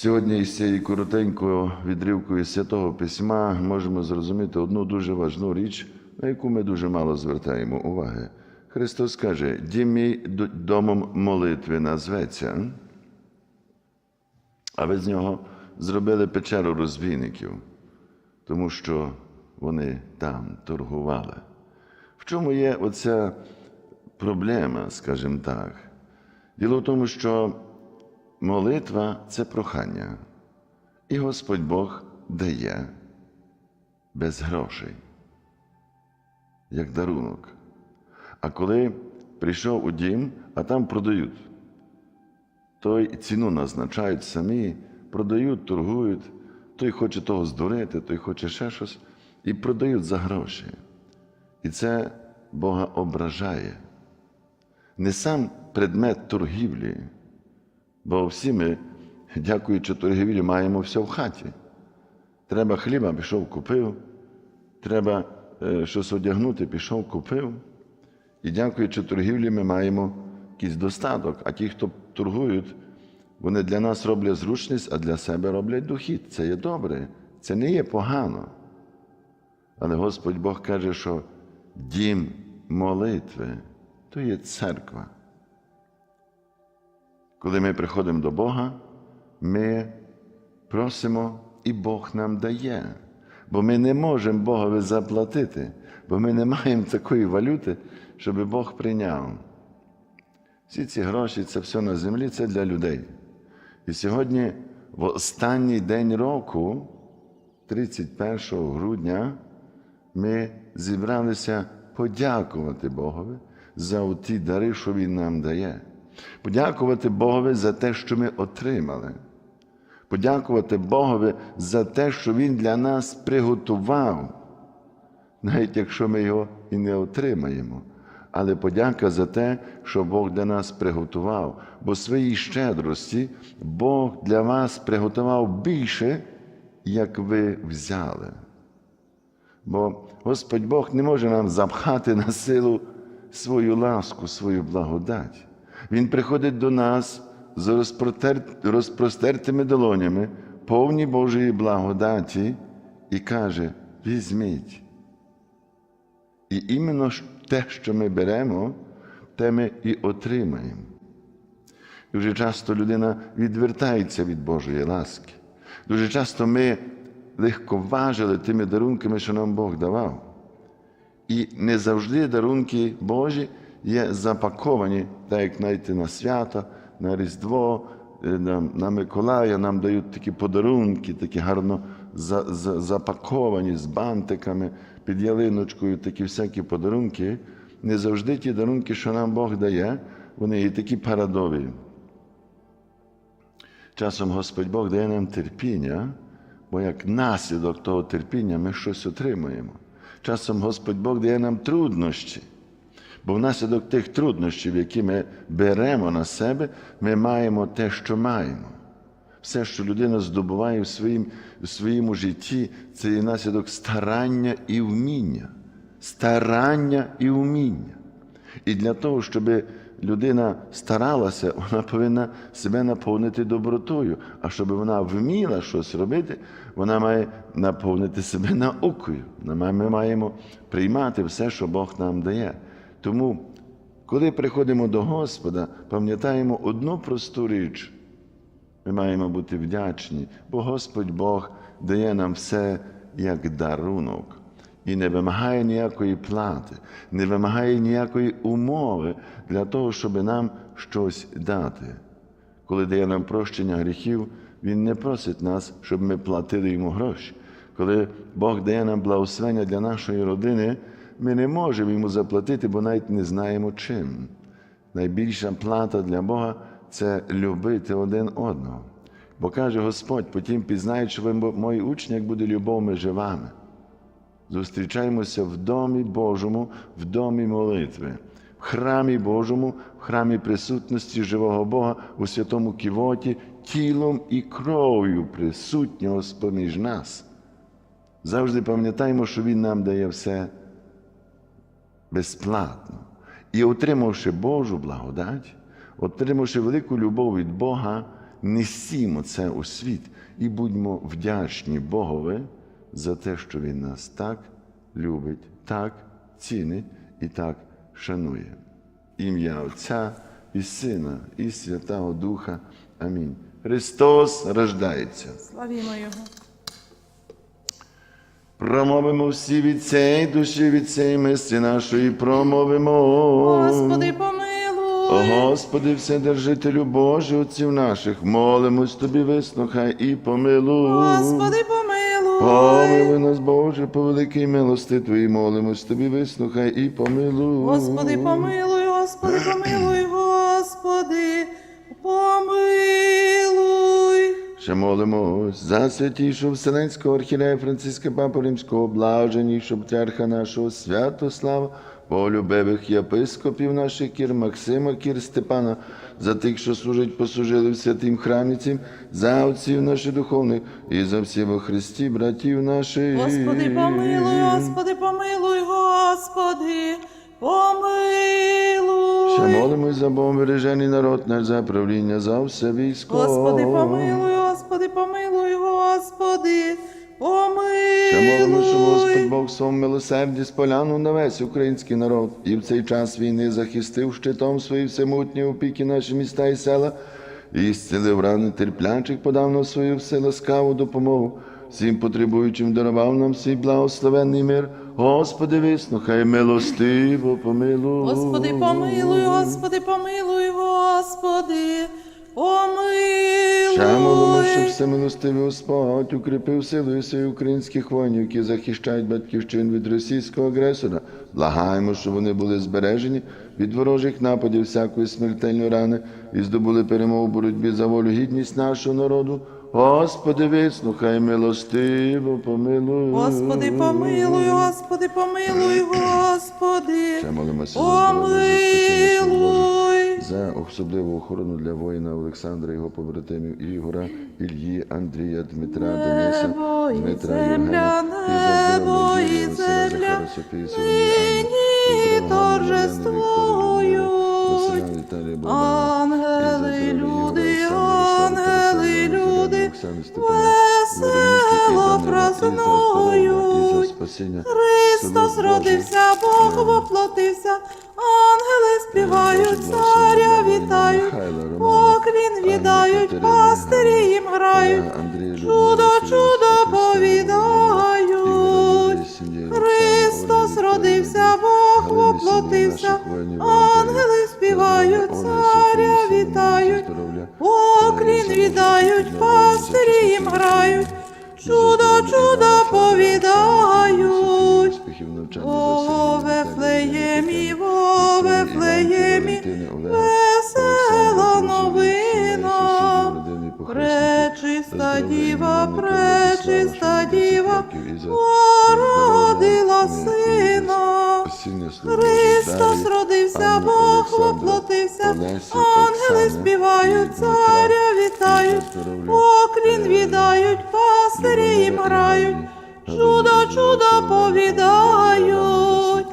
Сьогодні із цієї коротенького відривку із Святого Письма можемо зрозуміти одну дуже важну річ, на яку ми дуже мало звертаємо уваги. Христос каже: дім мій домом молитви назветься, а ви з нього зробили печеру розбійників, тому що вони там торгували. В чому є оця проблема, скажімо так? Діло в тому, що молитва це прохання, і Господь Бог дає без грошей, як дарунок. А коли прийшов у дім, а там продають, то й ціну назначають самі, продають, торгують, той хоче того здурити, той хоче ще щось, і продають за гроші. І це Бога ображає. Не сам предмет торгівлі, бо всі ми, дякуючи торгівлі, маємо все в хаті. Треба хліба, пішов, купив, треба е, щось одягнути, пішов, купив. І дякуючи торгівлі, ми маємо якийсь достаток. А ті, хто торгують, вони для нас роблять зручність, а для себе роблять дохід. Це є добре, це не є погано. Але Господь Бог каже, що дім молитви то є церква. Коли ми приходимо до Бога, ми просимо, і Бог нам дає. Бо ми не можемо Богові заплатити, бо ми не маємо такої валюти, щоб Бог прийняв. Всі ці гроші, це все на землі, це для людей. І сьогодні, в останній день року, 31 грудня, ми зібралися подякувати Богові за ті дари, що Він нам дає. Подякувати Богові за те, що ми отримали. Подякувати Богові за те, що Він для нас приготував, навіть якщо ми його і не отримаємо. Але подяка за те, що Бог для нас приготував, бо своїй щедрості Бог для вас приготував більше, як ви взяли. Бо Господь Бог не може нам запхати на силу свою ласку, свою благодать. Він приходить до нас з розпростертими долонями, повні Божої благодаті, і каже: візьміть. І іменно те, що ми беремо, те ми і отримаємо. Дуже часто людина відвертається від Божої ласки. Дуже часто ми легковажили тими дарунками, що нам Бог давав. І не завжди дарунки Божі є запаковані, так як знаєте, на свято, на Різдво, е, на, Миколая нам дають такі подарунки, такі гарно за, за, запаковані з бантиками, під ялиночкою, такі всякі подарунки. Не завжди ті дарунки, що нам Бог дає, вони є такі парадові. Часом Господь Бог дає нам терпіння, бо як наслідок того терпіння ми щось отримуємо. Часом Господь Бог дає нам труднощі, бо внаслідок тих труднощів, які ми беремо на себе, ми маємо те, що маємо. Все, що людина здобуває в своїм, в своєму житті, це є наслідок старання і вміння. Старання і вміння. І для того, щоб людина старалася, вона повинна себе наповнити добротою. А щоб вона вміла щось робити, вона має наповнити себе наукою. Ми маємо приймати все, що Бог нам дає. Тому, коли приходимо до Господа, пам'ятаємо одну просту річ. Ми маємо бути вдячні, бо Господь Бог дає нам все як дарунок і не вимагає ніякої плати, не вимагає ніякої умови для того, щоб нам щось дати. Коли дає нам прощення гріхів, Він не просить нас, щоб ми платили йому гроші. Коли Бог дає нам благословення для нашої родини, ми не можемо йому заплатити, бо навіть не знаємо чим. Найбільша плата для Бога це любити один одного. Бо каже Господь, потім пізнають, що ви мої учні, як буде любов між вами. Зустрічаємося в домі Божому, в домі молитви, в храмі Божому, в храмі присутності живого Бога у святому ківоті, тілом і кров'ю присутнього поміж нас. Завжди пам'ятаємо, що Він нам дає все безплатно. І отримавши Божу благодать, отримавши велику любов від Бога, несімо це у світ і будьмо вдячні Богові за те, що Він нас так любить, так цінить і так шанує. Ім'я Отця і Сина, і Святого Духа. Амінь. Христос рождається. Славімо Його. Промовимо всі від цієї душі, від цієї мислі нашої промовимо. Господи, помилуй. Господи, Вседержителю Божий, отців наших, молимось Тобі, вислухай і помилуй. Господи, помилуй. Помилуй нас, Боже, по великій милости Твоїй, молимось Тобі, вислухай і помилуй. Господи, помилуй, Господи, помилуй, Господи, Ще молимось за святішого Вселенського архірея Франциска Папа Римського, блаженнішого патріарха нашого Святослава, полюбивих єпископів наших кір Максима, кір Степана, за тих, що служать, послужили в святим храмі цим, за отців наших духовних і за всіх во Христі, братів наших. Господи, помилуй, Господи, помилуй, Господи, помилуй. Ще молимось за Богом бережений народ наш, за правління, за все військо. Господи, помилуй, Господи, помилуй, Господи, помилуй. Ще молимо, щоб Господь Бог своєму милосерді сполянув на весь український народ і в цей час війни захистив щитом свої всемутні опіки наші міста і села, і зцілив рани терплячих, подав нам свою вселаскаву допомогу. Всім потребуючим дарував нам свій благословенний мир. Господи, вислухай, милостиво, помилуй. Господи, помилуй, Господи, помилуй, Господи, помилуй. Ще молимо, щоб всемилостивий Господь укріпив силою своїх українських воїнів, які захищають батьківщин від російського агресора. Благаємо, щоб вони були збережені від ворожих нападів всякої смертельної рани і здобули перемогу в боротьбі за волю гідність нашого народу. Господи, вислухай, милостиво, помилуй. Господи, помилуй, Господи, помилуй, Господи, Ще молимося помилуй. За особливу охорону для воїна Олександра, його побратимів Ігора, Ільї, Андрія, Дмитра, Дениса, Дмитра Євгена, і за здоров'я Юрія, Василя, Софії, Соломії, Анни, Віталія, Богдана, і за Ангели, здоров'я Ігоря, люди, Олександра, ангели, Тараса, люди, Оксани, Степана, весело Вероніки, і за здоров'я, і за празнують. спасіння. Христос родився. Бог воплотився, співають, царя Романа, поклін віддають, пастирі їм грають, чудо, чудо повідають. Христос родився, Бог воплотився, ангели співають, царя вітають, поклін віддають, пастирі їм грають, чудо, чудо повідають. Навчанні, О, Сергія, о, Олега, весела новина, пречиста діва, пречиста що йому 10 діва, породила сина. Христос родився, Бог воплотився, ангели співають, царя вітають, поклін е, віддають, пастирі їм грають, Галини, повідають.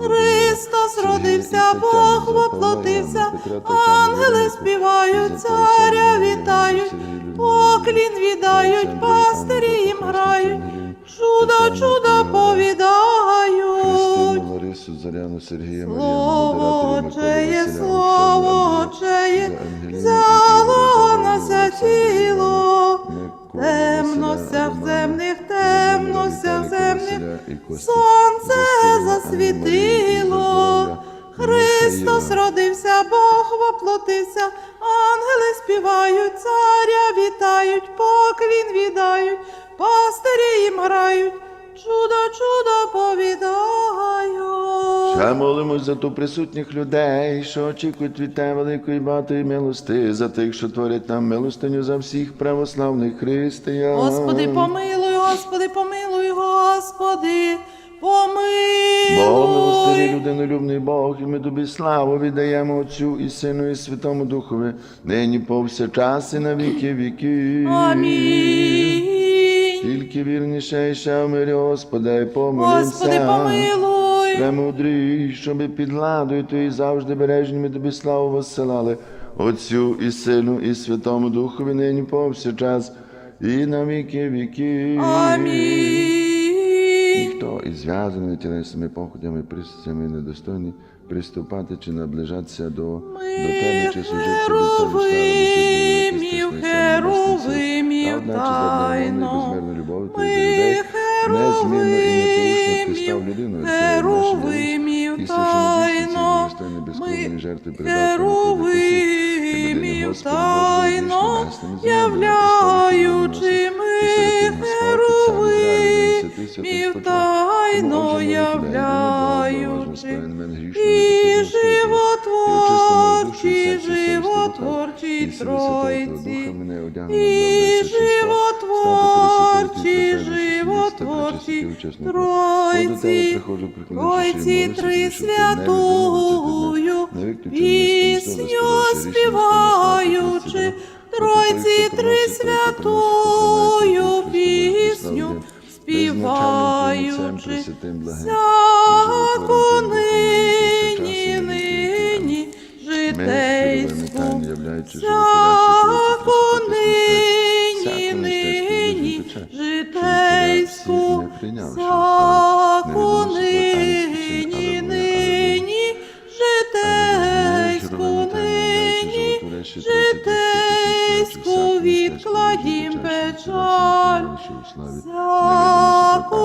Христос родився, Бог воплотився, ангели співають, царя вітають, поклін віддають, пастирі їм грають, чудо, чудо повідають. Слово Отчеє, слово Отчеє, взяло на ся тіло. Миколу, Темностях Василя, сонце засвітило. Христос родився, Бог воплотився, ангели співають, царя вітають, поклін віддають, пастирі їм грають, чудо, чудо повідають. Ще молимось за ту присутніх людей, що очікують від тебе великої багатої милости, за тих, що творять нам милостиню за всіх православних християн. Господи, помилуй, Господи, помилуй, Господи, Бо милостивий людинолюбний Бог, і ми тобі славу віддаємо Отцю і Сину, і Святому Духові, нині повсякчас і на віки віків. Амінь. Тільки вірніше і ще в мирі, Господи, і помолимся. Господи, помилуй. Премудрій, щоби під ладою Твої завжди бережні ми тобі славу воссилали. Отцю і Сину, і Святому Духові, нині повсякчас, і на віки віків. Амінь. Із зв'язаними тілесними походями, пристрастями недостойний приступати чи наближатися до, до тебе, чи служити тобі царю Херовимів, херовимів тайно. безмерну любов твою до людей, незмінно і непорушно ти став людиною, херовимів і тайно. Ми безкровної жертви передав Тобі херовимів тайно, являючи і животворчі, животворчі тройці, і животворчі, животворчі тройці, тройці три святую, пісню співаючи, тройці три святую, пісню співаючи, всяку нині, нині, житейську, всяку нині, нині, житейську, всяку нині, їм печаль, закони.